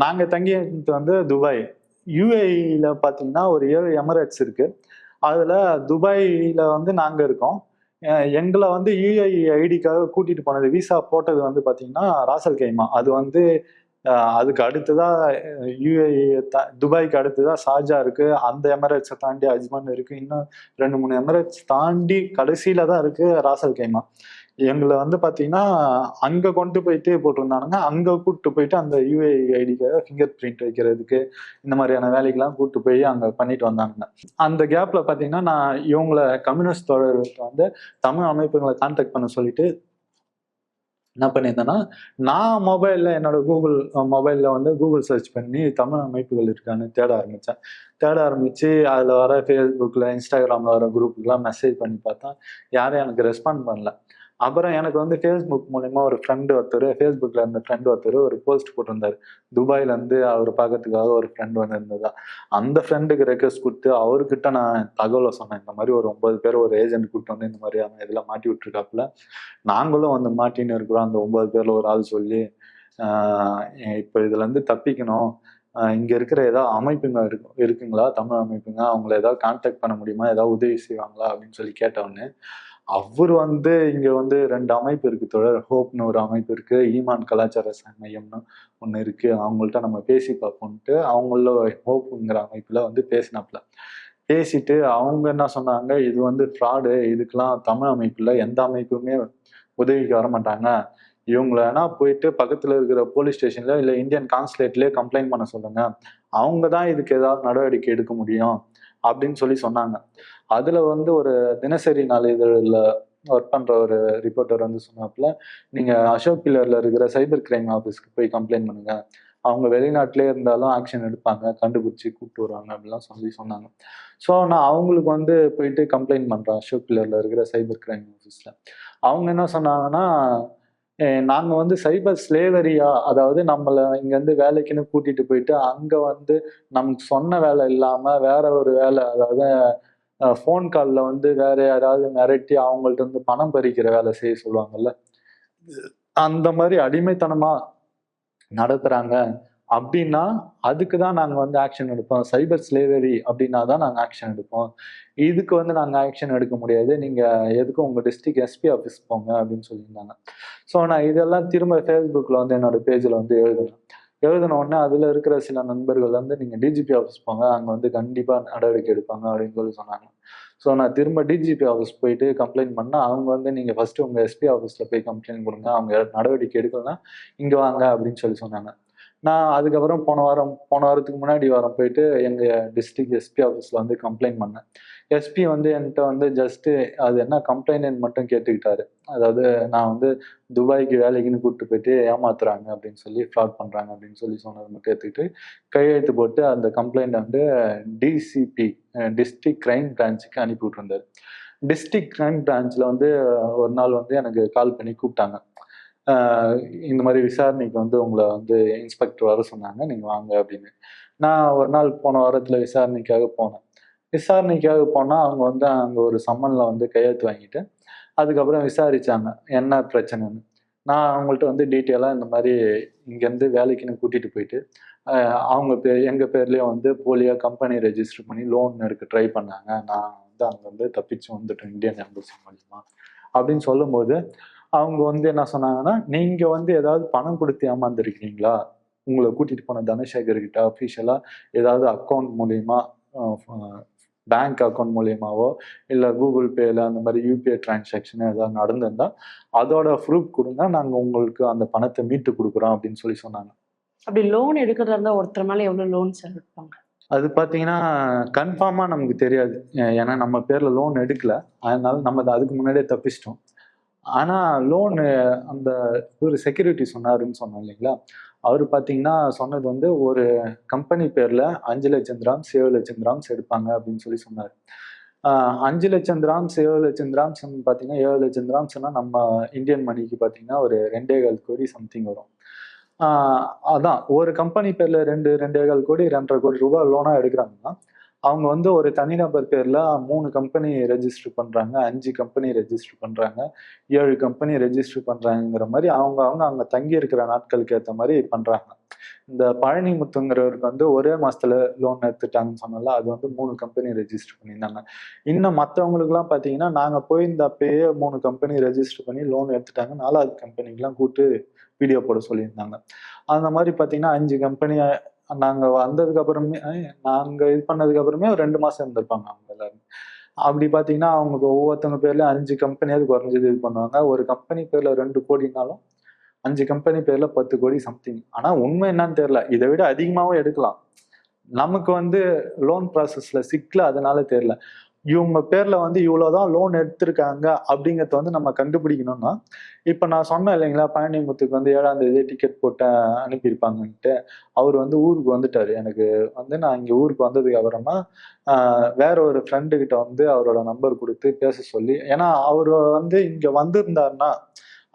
நாங்கள் தங்கியது வந்து துபாய். யூஏஇயில் பார்த்தீங்கன்னா ஒரு ஏழு எமரேட்ஸ் இருக்குது அதில் துபாயில் வந்து நாங்கள் இருக்கோம். எங்களை வந்து யூஐ ஐடிக்காக கூட்டிகிட்டு போனது விசா போட்டது வந்து பார்த்தீங்கன்னா ராசல் கைமா. அது வந்து அதுக்கு அடுத்ததாக யூஐ த துபாய்க்கு அடுத்ததாக ஷார்ஜா இருக்குது அந்த எமரேட்ஸை தாண்டி அஜ்மான் இருக்குது இன்னும் ரெண்டு மூணு எமரேட்ஸ் தாண்டி கடைசியில் தான் இருக்குது ராசல் கைமா. எங்களை வந்து பாத்தீங்கன்னா அங்க கொண்டு போயிட்டே போட்டிருந்தானுங்க. அங்க கூப்பிட்டு போயிட்டு அந்த யூஏ ஐடிக்காக ஃபிங்கர் பிரிண்ட் வைக்கிறதுக்கு இந்த மாதிரியான வேலைக்கெல்லாம் கூப்பிட்டு போய் அங்க பண்ணிட்டு வந்தானுங்க. அந்த கேப்ல பாத்தீங்கன்னா நான் இவங்களை கம்யூனிஸ்ட் தோழர்களுக்கு வந்து தமிழ் அமைப்புகளை கான்டாக்ட் பண்ண சொல்லிட்டு என்ன பண்ணியிருந்தேன்னா நான் மொபைலில் என்னோட கூகுள் மொபைலில் வந்து கூகுள் சர்ச் பண்ணி தமிழ் அமைப்புகள் இருக்கான்னு தேட ஆரம்பித்தேன் தேட ஆரம்பித்து அதில் வர ஃபேஸ்புக்கில் இன்ஸ்டாகிராமில் வர குரூப்புக்கெலாம் மெசேஜ் பண்ணி பார்த்தா யாரும் எனக்கு ரெஸ்பாண்ட் பண்ணல. அப்புறம் எனக்கு வந்து ஃபேஸ்புக் மூலயமா ஒரு ஃப்ரெண்டு ஒருத்தர் ஃபேஸ்புக்கில் இருந்த ஃப்ரெண்டு ஒருத்தர் ஒரு போஸ்ட் போட்டிருந்தாரு. துபாயிலேருந்து அவர் பார்க்கறதுக்காக ஒரு ஃப்ரெண்டு வந்து இருந்ததா அந்த ஃப்ரெண்டுக்கு ரெக்வஸ்ட் கொடுத்து அவர்கிட்ட நான் தகவலை சொன்னேன். இந்த மாதிரி ஒரு ஒன்பது பேர் ஒரு ஏஜென்ட் கூப்பிட்டு வந்து இந்த மாதிரியான இதில் மாட்டி விட்டுருக்காப்புல. நாங்களும் வந்து மாட்டின்னு இருக்கிறோம். அந்த ஒன்பது பேரில் ஒரு ஆள் சொல்லி இப்போ இதுலேருந்து தப்பிக்கணும். இங்கே இருக்கிற ஏதாவது அமைப்புங்க இருக்கு இருக்குங்களா? தமிழ் அமைப்புங்க. அவங்கள ஏதாவது கான்டாக்ட் பண்ண முடியுமா? ஏதாவது உதவி செய்வாங்களா? அப்படின்னு சொல்லி கேட்டவுடனே அவர் வந்து இங்க வந்து ரெண்டு அமைப்பு இருக்கு தொடர் ஹோப்னு ஒரு அமைப்பு இருக்கு ஈமான் கலாச்சார ச- மையம்னு ஒன்று இருக்கு. அவங்கள்ட்ட நம்ம பேசி பார்ப்போம்ட்டு அவங்கள ஹோப்புங்கிற அமைப்புல வந்து பேசினாப்புல. பேசிட்டு அவங்க என்ன சொன்னாங்க இது வந்து ஃப்ராடு இதுக்கெல்லாம் தமிழ் அமைப்புல எந்த அமைப்புமே உதவிக்கு வர மாட்டாங்க இவங்களனா போயிட்டு பக்கத்துல இருக்கிற போலீஸ் ஸ்டேஷன்ல இல்ல இந்தியன் கான்சுலேட்லயே கம்ப்ளைண்ட் பண்ண சொல்லுங்க. அவங்க தான் இதுக்கு ஏதாவது நடவடிக்கை எடுக்க முடியும். அப்படின்னு சொல்லி சொன்னாங்க. அதுல வந்து ஒரு தினசரி நாளிதழில் ஒர்க் பண்ற ஒரு ரிப்போர்ட்டர் வந்து சொன்னாப்புல நீங்க அசோக் பில்லர்ல இருக்கிற சைபர் கிரைம் ஆஃபீஸ்க்கு போய் கம்ப்ளைண்ட் பண்ணுங்க. அவங்க வெளிநாட்டிலே இருந்தாலும் ஆக்ஷன் எடுப்பாங்க. கண்டுபிடிச்சி கூப்பிட்டு வருவாங்க. அப்படிலாம் சொல்லி சொன்னாங்க. ஸோ நான் அவங்களுக்கு வந்து போயிட்டு கம்ப்ளைண்ட் பண்றேன் அசோக் பில்லர்ல இருக்கிற சைபர் கிரைம் ஆஃபீஸில் அவங்க என்ன சொன்னாங்கன்னா நாங்கள் வந்து சைபர் ஸ்லேவரியா அதாவது நம்மளை இங்கேருந்து வேலைக்குன்னு கூட்டிட்டு போயிட்டு அங்கே வந்து நமக்கு சொன்ன வேலை இல்லாமல் வேற ஒரு வேலை அதாவது ஃபோன் காலில் வந்து வேற யாராவது மிரட்டி அவங்கள்ட்ட இருந்து பணம் பறிக்கிற வேலை செய்ய சொல்லுவாங்கல்ல? அந்த மாதிரி அடிமைத்தனமாக நடத்துகிறாங்க அப்படின்னா அதுக்கு தான் நாங்கள் வந்து ஆக்ஷன் எடுப்போம். சைபர் ஸ்லேவரி அப்படின்னா தான் நாங்கள் ஆக்ஷன் எடுப்போம். இதுக்கு வந்து நாங்கள் ஆக்ஷன் எடுக்க முடியாது. நீங்கள் எதுக்கும் உங்கள் டிஸ்ட்ரிக்ட் எஸ்பி ஆஃபீஸ் போங்க அப்படின்னு சொல்லியிருந்தாங்க. ஸோ நான் இதெல்லாம் திரும்ப ஃபேஸ்புக்கில் வந்து என்னோட பேஜில் வந்து எழுதுனேன் எழுதின உடனே அதில் இருக்கிற சில நண்பர்கள் வந்து நீங்கள் டிஜிபி ஆஃபீஸ் போங்க அங்கே வந்து கண்டிப்பாக நடவடிக்கை எடுப்பாங்க அப்படின்னு சொல்லி சொன்னாங்க. ஸோ நான் திரும்ப டிஜிபி ஆஃபீஸ் போயிட்டு கம்ப்ளைண்ட் பண்ணால் அவங்க வந்து நீங்கள் ஃபஸ்ட்டு உங்கள் எஸ்பி ஆஃபீஸில் போய் கம்ப்ளைண்ட் கொடுங்க அவங்க நடவடிக்கை எடுக்கலன்னா இங்கே வாங்க அப்படின்னு சொல்லி சொன்னாங்க. நான் அதுக்கப்புறம் போன வாரம் போன வாரத்துக்கு முன்னாடி வாரம் போயிட்டு எங்கள் டிஸ்ட்ரிக்ட் எஸ்பி ஆஃபீஸில் வந்து கம்ப்ளைண்ட் பண்ணேன். எஸ்பி வந்து என்கிட்ட வந்து ஜஸ்ட்டு அது என்ன கம்ப்ளைண்ட் மட்டும் கேட்டுக்கிட்டாரு. அதாவது நான் வந்து துபாய்க்கு வேலைக்குன்னு கூப்பிட்டு போயிட்டு ஏமாத்துறாங்க அப்படின்னு சொல்லி ஃப்ராட் பண்ணுறாங்க அப்படின்னு சொல்லி சொன்னதை மட்டும் எடுத்துக்கிட்டு கையெழுத்து போட்டு அந்த கம்ப்ளைண்ட் வந்து டிசிபி டிஸ்ட்ரிக்ட் கிரைம் பிரான்ச்சுக்கு அனுப்பி விட்டுருந்தாரு. டிஸ்ட்ரிக்ட் கிரைம் பிரான்ச்சில் வந்து ஒரு நாள் வந்து எனக்கு கால் பண்ணி கூப்பிட்டாங்க. இந்த மாதிரி விசாரணைக்கு வந்து உங்களை வந்து இன்ஸ்பெக்டர் வர சொன்னாங்க நீங்கள் வாங்க அப்படின்னு. நான் ஒரு நாள் போன வாரத்தில் விசாரணைக்காக போனேன். விசாரணைக்காக போனால் அவங்க வந்து அங்கே ஒரு சம்மனில் வந்து கையெழுத்து வாங்கிட்டு அதுக்கப்புறம் விசாரித்தாங்க என்ன பிரச்சனைன்னு. நான் அவங்கள்ட்ட வந்து டீட்டெயிலாக இந்த மாதிரி இங்கேருந்து வேலைக்குன்னு கூட்டிகிட்டு போயிட்டு அவங்க பேர் எங்கள் பேர்லேயும் வந்து போலியாக கம்பெனி ரெஜிஸ்டர் பண்ணி லோன் எடுக்க ட்ரை பண்ணாங்க. நான் வந்து அங்கேருந்து தப்பிச்சு வந்துட்டேன் இந்தியன் எம்பசி மூலியமா அப்படின்னு சொல்லும்போது அவங்க வந்து என்ன சொன்னாங்கன்னா நீங்கள் வந்து ஏதாவது பணம் கொடுத்து ஏமாந்துருக்கீங்களா? உங்களை கூட்டிகிட்டு போன தனசேகர் கிட்ட ஏதாவது அக்கௌண்ட் மூலியமாக பேங்க் அக்கௌண்ட் மூலியமாவோ இல்லை கூகுள் பேல அந்த மாதிரி யூபிஐ டிரான்சாக்ஷன் ஏதாவது நடந்திருந்தா அதோட ப்ரூஃப் கொடுங்க நாங்கள் உங்களுக்கு அந்த பணத்தை மீட்டு கொடுக்குறோம் அப்படின்னு சொல்லி சொன்னாங்க. அப்படி லோன் எடுக்கிறதா இருந்தா ஒருத்தர் மேல எவ்வளவு லோன் சார் எடுப்பாங்க அது பார்த்தீங்கன்னா கன்ஃபார்மாக நமக்கு தெரியாது. ஏன்னா நம்ம பேரில் லோன் எடுக்கல. அதனால நம்ம அதை அதுக்கு முன்னாடியே தப்பிச்சிட்டோம். ஆனால் லோனு அந்த ஒரு செக்யூரிட்டி சொன்னாருன்னு சொன்னோம் இல்லைங்களா? அவர் பார்த்தீங்கன்னா சொன்னது வந்து ஒரு கம்பெனி பேரில் அஞ்சு லட்சம் கிராம்ஸ் ஏழு லட்சம் கிராம்ஸ் எடுப்பாங்க அப்படின்னு சொல்லி சொன்னார். அஞ்சு லட்சம் கிராம்ஸ் ஏழு லட்சம் கிராம்ஸ் பார்த்தீங்கன்னா ஏழு லட்சம் கிராம்ஸ்னா நம்ம இந்தியன் மணிக்கு பார்த்தீங்கன்னா ஒரு ரெண்டே கால் கோடி சம்திங் வரும். அதான் ஒரு கம்பெனி பேர்ல ரெண்டு ரெண்டே கால் கோடி ரெண்டரை கோடி ரூபாய் லோனா எடுக்கிறாங்கன்னா அவங்க வந்து ஒரு தனிநபர் பேர்ல மூணு கம்பெனி ரெஜிஸ்டர் பண்றாங்க அஞ்சு கம்பெனி ரெஜிஸ்டர் பண்றாங்க ஏழு கம்பெனி ரெஜிஸ்டர் பண்றாங்கிற மாதிரி அவங்க அவங்க அங்க தங்கி இருக்கிற நாட்களுக்கு ஏற்ற மாதிரி பண்றாங்க. இந்த பழனி முத்துங்கிறவருக்கு வந்து ஒரே மாசத்துல லோன் எடுத்துட்டாங்கன்னு சொன்னால அது வந்து மூணு கம்பெனி ரெஜிஸ்டர் பண்ணியிருந்தாங்க. இன்னும் மற்றவங்களுக்குலாம் பார்த்தீங்கன்னா நாங்கள் போயிருந்தப்பயே மூணு கம்பெனி ரெஜிஸ்டர் பண்ணி லோன் எடுத்துட்டாங்க நாலாவது கம்பெனிங்கெலாம் கூப்பிட்டு வீடியோ போட சொல்லியிருந்தாங்க. அந்த மாதிரி பாத்தீங்கன்னா அஞ்சு கம்பெனி நாங்கள் வந்ததுக்கு அப்புறமே நாங்கள் இது பண்ணதுக்கு அப்புறமே ஒரு ரெண்டு மாதம் இருந்திருப்பாங்க அவங்க எல்லாருமே. அப்படி பார்த்தீங்கன்னா அவங்க ஒவ்வொருத்தவங்க பேர்ல அஞ்சு கம்பெனியாவது குறைஞ்சது இது பண்ணுவாங்க. ஒரு கம்பெனி பேர்ல ரெண்டு கோடினாலும் அஞ்சு கம்பெனி பேர்ல பத்து கோடி சம்திங் ஆனா உண்மை என்னன்னு தெரியல. இதை விட அதிகமாகவும் எடுக்கலாம். நமக்கு வந்து லோன் ப்ராசஸ்ல சிக்கல அதனால தெரியல. இவங்க பேர்ல வந்து இவ்வளவுதான் லோன் எடுத்திருக்காங்க அப்படிங்கறத வந்து நம்ம கண்டுபிடிக்கணும்னா இப்ப நான் சொன்னேன் இல்லைங்களா பழனிமுத்துக்கு வந்து ஏழாம் தேதி டிக்கெட் போட்டு அனுப்பியிருப்பாங்கன்ட்டு. அவர் வந்து ஊருக்கு வந்துட்டாரு. எனக்கு வந்து நான் இங்க ஊருக்கு வந்ததுக்கு அப்புறமா வேற ஒரு ஃப்ரெண்டு கிட்ட வந்து அவரோட நம்பர் கொடுத்து பேச சொல்லி ஏன்னா அவர் வந்து இங்க வந்திருந்தாருன்னா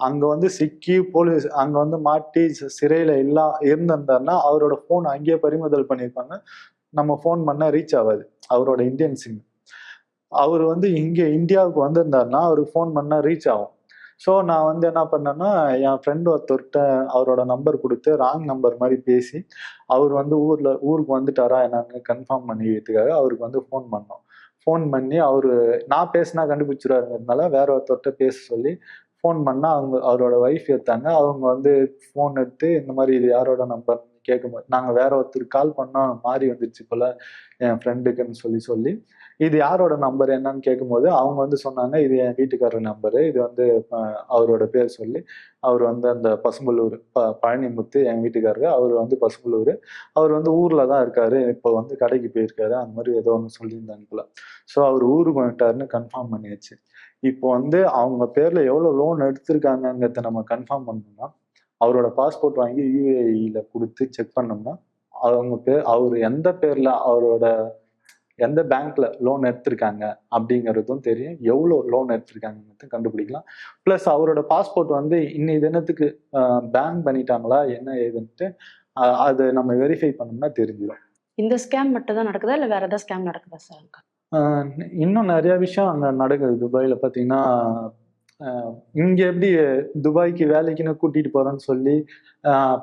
அங்க வந்து சிக்கி போலீஸ் அங்க வந்து மாட்டி சிறையில இல்லா இருந்திருந்தாருன்னா அவரோட போன் அங்கேயே பறிமுதல் பண்ணியிருப்பாங்க. நம்ம ஃபோன் பண்ணால் ரீச் ஆகாது. அவரோட இந்தியன் சிம் அவர் வந்து இங்கே இந்தியாவுக்கு வந்திருந்தாருன்னா அவருக்கு ஃபோன் பண்ணால் ரீச் ஆகும். ஸோ நான் வந்து என்ன பண்ணேன்னா என் ஃப்ரெண்டு ஒருத்தர்கிட்ட அவரோட நம்பர் கொடுத்து ராங் நம்பர் மாதிரி பேசி அவர் வந்து ஊரில் ஊருக்கு வந்துட்டாரா என்னன்னு கன்ஃபார்ம் பண்ணிக்கிறதுக்காக அவருக்கு வந்து ஃபோன் பண்ணோம். ஃபோன் பண்ணி அவர் நான் பேசினா கண்டுபிடிச்சிருவாருங்கிறதுனால வேற ஒருத்தர்கிட்ட பேச சொல்லி ஃபோன் பண்ணால் அவங்க அவரோட ஒய்ஃப் எடுத்தாங்க. அவங்க வந்து ஃபோன் எடுத்து இந்த மாதிரி இது யாரோட நம்பர் கேட்கும்போது நாங்கள் வேற ஒருத்தர் கால் பண்ணோம் மாறி வந்துருச்சு போல என் ஃப்ரெண்டுக்குன்னு சொல்லி சொல்லி இது யாரோட நம்பர் என்னன்னு கேட்கும்போது அவங்க வந்து சொன்னாங்க இது என் வீட்டுக்காரர் நம்பரு இது வந்து அவரோட பேர் சொல்லி அவர் வந்து அந்த பசும்பலூர் ப பழனிமுத்து என் வீட்டுக்காரரு. அவர் வந்து பசும்பலூர். அவர் வந்து ஊரில் தான் இருக்காரு. இப்போ வந்து கடைக்கு போயிருக்காரு. அந்த மாதிரி ஏதோ ஒன்று சொல்லியிருந்தாங்கல்ல ஸோ அவர் ஊருக்கு வந்துட்டாருன்னு கன்ஃபார்ம் பண்ணியாச்சு. இப்போ வந்து அவங்க பேரில் எவ்வளோ லோன் எடுத்திருக்காங்கங்கிறத நம்ம கன்ஃபார்ம் பண்ணோம்னா அவரோட பாஸ்போர்ட் வாங்கி யூஏஇயில் கொடுத்து செக் பண்ணோம்னா அவங்க பேர் அவர் எந்த பேரில் அவரோட எந்த பேங்க்ல லோன் எடுத்திருக்காங்க அப்படிங்கிறதும் தெரியும். எவ்வளோ லோன் எடுத்திருக்காங்கிறதும் கண்டுபிடிக்கலாம். ப்ளஸ் அவரோட பாஸ்போர்ட் வந்து இன்னி தினத்துக்கு பேன் பண்ணிட்டாங்களா என்ன ஏதுன்ட்டு அதை நம்ம வெரிஃபை பண்ணோம்னா தெரிஞ்சிடும் இந்த ஸ்கேம் மட்டும் தான் நடக்குதா இல்ல வேற ஏதாவது ஸ்கேம் நடக்குதா சார்? இன்னும் நிறைய விஷயம் அங்க நடக்குது. துபாயில பாத்தீங்கன்னா ஆஹ் இங்க எப்படி துபாய்க்கு வேலைக்குன்னு கூட்டிட்டு போறேன்னு சொல்லி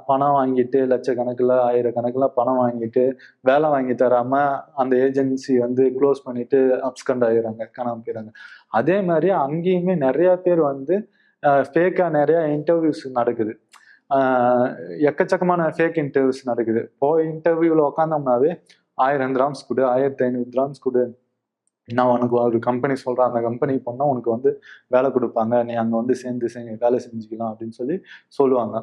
பணம் வாங்கிட்டு லட்சக்கணக்கில் ஆயிரக்கணக்கில் பணம் வாங்கிட்டு வேலை வாங்கி தராம அந்த ஏஜென்சி வந்து க்ளோஸ் பண்ணிட்டு அப்ஸ்கண்ட் ஆகிடுறாங்க காணாமல் போயிடுறாங்க. அதே மாதிரி அங்கேயுமே நிறைய பேர் வந்து ஃபேக்காக நிறைய இன்டர்வியூஸ் நடக்குது. எக்கச்சக்கமான ஃபேக் இன்டர்வியூஸ் நடக்குது. போய் இன்டர்வியூவில் உட்காந்தோம்னாவே ஆயிரம் கிராம்ஸ் கொடு ஆயிரத்தி ஐநூறு கிராம்ஸ் கொடு. நான் உனக்கு ஒரு கம்பெனி சொல்கிறேன் அந்த கம்பெனி போனால் உனக்கு வந்து வேலை கொடுப்பாங்க. நீ அங்கே வந்து சேர்ந்து செஞ்சு வேலை செஞ்சுக்கலாம் அப்படின்னு சொல்லி சொல்லுவாங்க.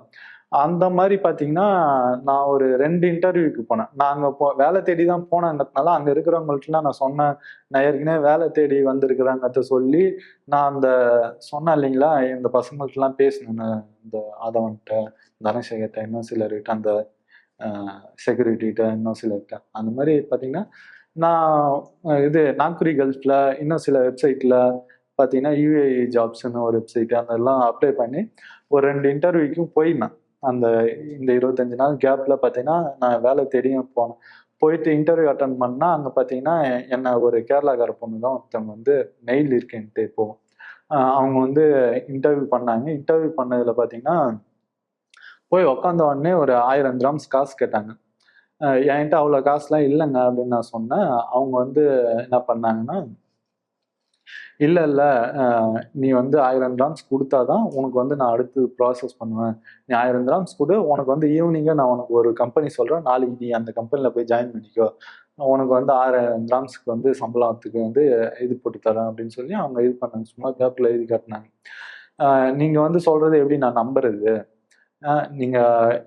அந்த மாதிரி பார்த்தீங்கன்னா நான் ஒரு ரெண்டு இன்டர்வியூக்கு போனேன். நான் அங்கே போ வேலை தேடி தான் போனேங்கிறதுனால அங்கே இருக்கிறவங்கள்ட்டலாம் நான் சொன்னேன். நான் ஏற்கனவே வேலை தேடி வந்திருக்கிறேங்கிறத சொல்லி நான் அந்த சொன்னேன் இல்லைங்களா? இந்த பசங்கள்ட்டலாம் பேசினேன். இந்த ஆதவன்கிட்ட தனசேகர்கிட்ட இன்னும் சிலர்கிட்ட அந்த செக்யூரிட்டிகிட்ட இன்னும் சிலர்கிட்ட. அந்த மாதிரி பார்த்தீங்கன்னா நான் இது நாக்குரி கல்ஃபில் இன்னும் சில வெப்சைட்டில் பார்த்தீங்கன்னா யூஏஇ ஜாப்ஸ்னு ஒரு வெப்சைட் அதெல்லாம் அப்ளை பண்ணி ஒரு ரெண்டு இன்டர்வியூக்கும் போயிருந்தேன். அந்த இந்த இருபத்தஞ்சு நாள் கேப்பில் பார்த்தீங்கன்னா நான் வேலை தெரியும் போனேன். போயிட்டு இன்டர்வியூ அட்டன் பண்ணால் அங்கே பார்த்தீங்கன்னா என்னை ஒரு கேரளாக்கார பொண்ணு தான் ஒருத்தவங்க வந்து மெயில் இருக்கேன்ட்டு போவோம் அவங்க வந்து இன்டர்வியூ பண்ணாங்க. இன்டர்வியூ பண்ணதில் பார்த்தீங்கன்னா போய் உக்காந்த உடனே ஒரு ஆயிரம் கிராம்ஸ் காசு கேட்டாங்க. என்கிட்ட அவ்வளோ காசுலாம் இல்லைங்க அப்படின்னு நான் சொன்னேன். அவங்க வந்து என்ன பண்ணாங்கன்னா இல்லை இல்லை நீ வந்து ஆயிரம் கிராம்ஸ் கொடுத்தாதான் உனக்கு வந்து நான் அடுத்து ப்ராசஸ் பண்ணுவேன். நீ ஆயிரம் கிராம்ஸ் கொடு உனக்கு வந்து ஈவினிங்காக நான் உனக்கு ஒரு கம்பெனி சொல்கிறேன் நாளைக்கு நீ அந்த கம்பெனியில் போய் ஜாயின் பண்ணிக்கோ. உனக்கு வந்து ஆயிரம் கிராம்ஸ்க்கு வந்து சம்பளத்துக்கு வந்து இது போட்டு தரேன் அப்படின்னு சொல்லி அவங்க இது பண்ணாங்க. சும்மா பேப்பரில் எழுதி காட்டினாங்க. நீங்கள் வந்து சொல்கிறது எப்படி நான் நம்புறது? நீங்க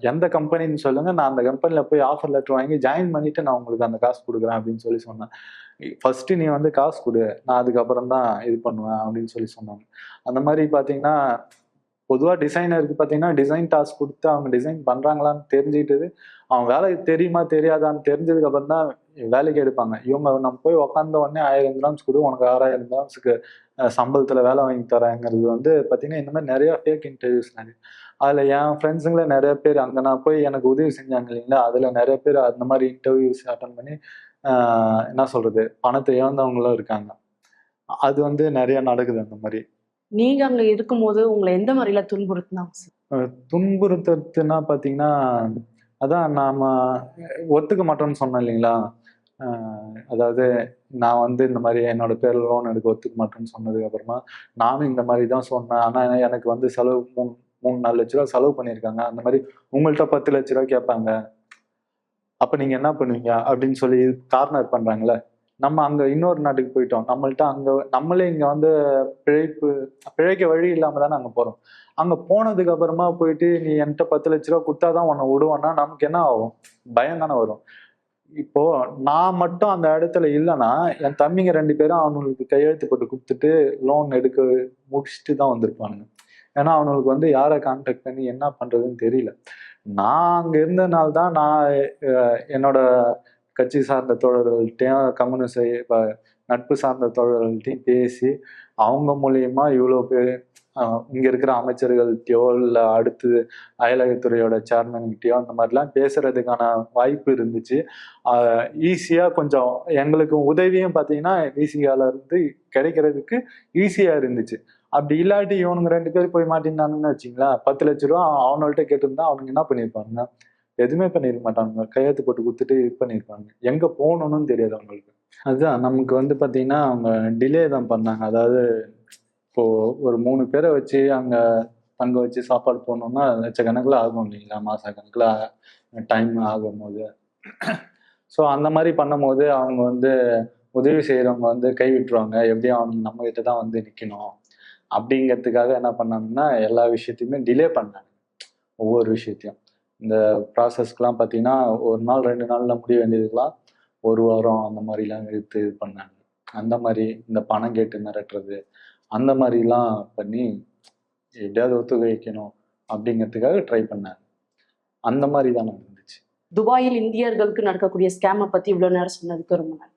எந்த கம்பெனின்னு சொல்லுங்க. நான் அந்த கம்பெனில போய் ஆஃபர் லெட்டர் வாங்கி ஜாயின் பண்ணிட்டு நான் உங்களுக்கு அந்த காசு கொடுக்குறேன் அப்படின்னு சொல்லி சொன்னேன். ஃபர்ஸ்ட் நீ வந்து காசு கொடு. நான் அதுக்கப்புறம் தான் இது பண்ணுவேன் அப்படின்னு சொல்லி சொன்னாங்க. அந்த மாதிரி பார்த்தீங்கன்னா பொதுவாக டிசைனருக்கு பார்த்தீங்கன்னா டிசைன் டாஸ்க் கொடுத்து அவங்க டிசைன் பண்ணுறாங்களான்னு தெரிஞ்சுக்கிட்டது. அவன் வேலை தெரியுமா தெரியாதான்னு தெரிஞ்சதுக்கு அப்புறம் தான் வேலைக்கு எடுப்பாங்க. இவங்க நம்ம போய் உக்காந்த உடனே ஆயிரம் கிராம்ஸ் கொடு உனக்கு ஆறாயிரம் கிராம்ஸுக்கு சம்பளத்தில் வேலை வாங்கி தரேங்கிறது வந்து பார்த்தீங்கன்னா இந்த மாதிரி நிறைய ஃபேக் இன்டர்வியூஸ் நிறைய அதில் என் ஃப்ரெண்ட்ஸுங்களே நிறைய பேர் அங்கே நான் போய் எனக்கு உதவி செஞ்சாங்க இல்லைங்களா? அதில் நிறைய பேர் அந்த மாதிரி இன்டர்வியூஸ் அட்டன் பண்ணி என்ன சொல்கிறது பணத்தை இழந்தவங்களும் இருக்காங்க. அது வந்து நிறைய நடக்குது அந்த மாதிரி. நீங்க அங்க இருக்கும்போது உங்களை எந்த மாதிரில துன்புறுத்தினாங்க துன்புறுத்துறதுன்னா பார்த்தீங்கன்னா அதான் நாம ஒத்துக்க மாட்டோம்னு சொன்னேன் இல்லைங்களா? அதாவது நான் வந்து இந்த மாதிரி என்னோட பேர் லோன் எடுக்க ஒத்துக்க மாட்டேன்னு சொன்னதுக்கு அப்புறமா நானும் இந்த மாதிரி தான் சொன்னேன். ஆனால் எனக்கு வந்து செலவு மூணு மூணு நாலு லட்ச ரூபா செலவு பண்ணியிருக்காங்க. அந்த மாதிரி உங்கள்கிட்ட பத்து லட்ச ரூபா கேட்பாங்க. அப்போ நீங்கள் என்ன பண்ணுவீங்க? அப்படின்னு சொல்லி கார்னர் பண்ணுறாங்களே நம்ம அங்கே இன்னொரு நாட்டுக்கு போயிட்டோம். நம்மள்ட்ட அங்கே நம்மளே இங்கே வந்து பிழைப்பு பிழைக்க வழி இல்லாமல் தானே அங்கே போகிறோம் அங்கே போனதுக்கு அப்புறமா போயிட்டு நீ என்கிட்ட பத்து லட்ச ரூபா கொடுத்தாதான் உன்னை விடுவான்னா நமக்கு என்ன ஆகும்? பயம் தானே வரும். இப்போ நான் மட்டும் அந்த இடத்துல இல்லைன்னா என் தம்பிங்க ரெண்டு பேரும் அவனுங்களுக்கு கையெழுத்து போட்டு கொடுத்துட்டு லோன் எடுக்க முடிச்சுட்டு தான் வந்திருப்பானுங்க. ஏன்னா அவனுங்களுக்கு வந்து யாரை கான்டாக்ட் பண்ணி என்ன பண்றதுன்னு தெரியல. நான் அங்க இருந்தனால தான் நான் என்னோட கட்சி சார்ந்த தோழர்கள்ட்டையும் கம்யூனிஸ்ட் நட்பு சார்ந்த தோழர்கள்ட்டையும் பேசி அவங்க மூலியமா இவ்வளோ பேர் இங்க இருக்கிற அமைச்சர்கள்ட்டையோ இல்லை அடுத்து அயலகத்துறையோட சேர்மன்கிட்டயோ அந்த மாதிரிலாம் பேசுறதுக்கான வாய்ப்பு இருந்துச்சு. ஈஸியாக கொஞ்சம் எங்களுக்கு உதவியும் பார்த்தீங்கன்னா விசிகால இருந்து கிடைக்கிறதுக்கு ஈஸியாக இருந்துச்சு. அப்படி இல்லாட்டி இவனுங்க ரெண்டு பேர் போய் மாட்டிருந்தானுன்னு வச்சிங்களேன் பத்து லட்ச ரூபா அவனள்ட்ட கேட்டிருந்தா அவனுங்க என்ன பண்ணியிருப்பானுங்க எதுவுமே பண்ணிருக்க மாட்டாங்க கையெழுத்து போட்டு கொடுத்துட்டு இது பண்ணியிருப்பாங்க எங்கே போகணும்னு தெரியாது அவங்களுக்கு. அதுதான் நமக்கு வந்து பார்த்தீங்கன்னா அவங்க டிலே தான் பண்ணாங்க. அதாவது இப்போ ஒரு மூணு பேரை வச்சு அங்கே தங்க வச்சு சாப்பாடு போடணும்னா லட்சக்கணக்கில் ஆகும் இல்லைங்களா? மாச கணக்கில் டைம் ஆகும் போது ஸோ அந்த மாதிரி பண்ணும்போது அவங்க வந்து உதவி செய்கிறவங்க வந்து கை விட்டுருவாங்க எப்படியும் அவங்க நம்ம கிட்ட தான் வந்து நிற்கணும் அப்படிங்கிறதுக்காக என்ன பண்ணாங்கன்னா எல்லா விஷயத்தையுமே டிலே பண்ணாங்க. ஒவ்வொரு விஷயத்தையும். இந்த ப்ராசஸ்க்கெலாம் பார்த்தீங்கன்னா ஒரு நாள் ரெண்டு நாளில் முடிய வேண்டியதுக்கெலாம் ஒரு வாரம் அந்த மாதிரிலாம் எடுத்து இது பண்ணாங்க. அந்த மாதிரி இந்த பணம் கேட்டு மிரட்டுறது அந்த மாதிரிலாம் பண்ணி எப்படியாவது ஒத்துக்க வைக்கணும் அப்படிங்கிறதுக்காக ட்ரை பண்ணாங்க அந்த மாதிரி தான் நடந்துச்சு. துபாயில் இந்தியர்களுக்கு நடக்கக்கூடிய ஸ்கேமை பற்றி இவ்வளோ நேரம் சொன்னதுக்கு ரொம்ப நன்றி.